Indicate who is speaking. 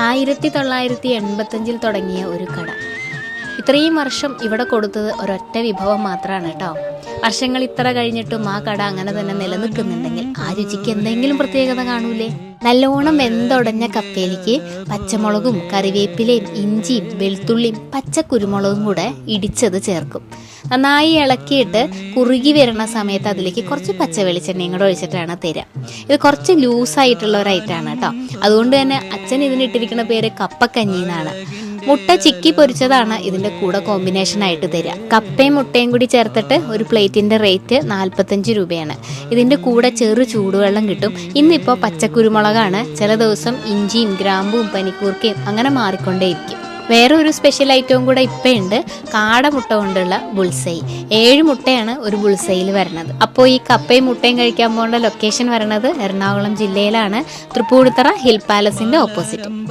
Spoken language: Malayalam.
Speaker 1: ആയിരത്തി തൊള്ളായിരത്തി എൺപത്തഞ്ചിൽ തുടങ്ങിയ ഒരു കട. ഇത്രയും വർഷം ഇവിടെ കൊടുത്തത് ഒരൊറ്റ വിഭവം മാത്രമാണ് കേട്ടോ. വർഷങ്ങൾ ഇത്ര കഴിഞ്ഞിട്ടും ആ കട അങ്ങനെ തന്നെ നിലനിൽക്കുന്നുണ്ടെങ്കിൽ ആ രുചിക്ക് എന്തെങ്കിലും പ്രത്യേകത കാണൂലേ? നല്ലോണം വെന്തുടഞ്ഞ കപ്പയിലേക്ക് പച്ചമുളകും കറിവേപ്പിലയും ഇഞ്ചിയും വെളുത്തുള്ളിയും പച്ചക്കുരുമുളകും കൂടെ ഇടിച്ചത് ചേർക്കും. നന്നായി ഇളക്കിയിട്ട് കുറുകി വരുന്ന സമയത്ത് അതിലേക്ക് കുറച്ച് പച്ച വെളിച്ചെണ്ണയും കൂടെ ഒഴിച്ചിട്ടാണ് തരിക. ഇത് കുറച്ച് ലൂസായിട്ടുള്ള ഒരു ഐറ്റമാണ് കേട്ടോ. അതുകൊണ്ട് തന്നെ അച്ഛൻ ഇതിനിട്ടിരിക്കുന്ന പേര് കപ്പക്കഞ്ഞി എന്നാണ്. മുട്ട ചിക്കി പൊരിച്ചതാണ് ഇതിന്റെ കൂടെ കോമ്പിനേഷൻ ആയിട്ട് തരിക. കപ്പയും മുട്ടയും കൂടി ചേർത്തിട്ട് ഒരു പ്ലേറ്റിന്റെ റേറ്റ് നാൽപ്പത്തഞ്ച് രൂപയാണ്. ഇതിന്റെ കൂടെ ചെറു ചൂടുവെള്ളം കിട്ടും. ഇന്നിപ്പോൾ പച്ചക്കുരുമുളകാണ്. ചില ദിവസം ഇഞ്ചിയും ഗ്രാമ്പും പനിക്കൂർക്കയും അങ്ങനെ മാറിക്കൊണ്ടേയിരിക്കും. വേറെ ഒരു സ്പെഷ്യൽ ഐറ്റവും കൂടെ ഇപ്പം ഉണ്ട് കാടമുട്ട കൊണ്ടുള്ള ബുൾസൈ ഏഴ് മുട്ടയാണ് ഒരു ബുൾസൈയിൽ വരുന്നത് അപ്പോൾ ഈ കപ്പയും മുട്ടയും കഴിക്കാൻ പോകേണ്ട ലൊക്കേഷൻ വരുന്നത് എറണാകുളം ജില്ലയിലാണ്. Tripunithura hill പാലസിന്റെ opposite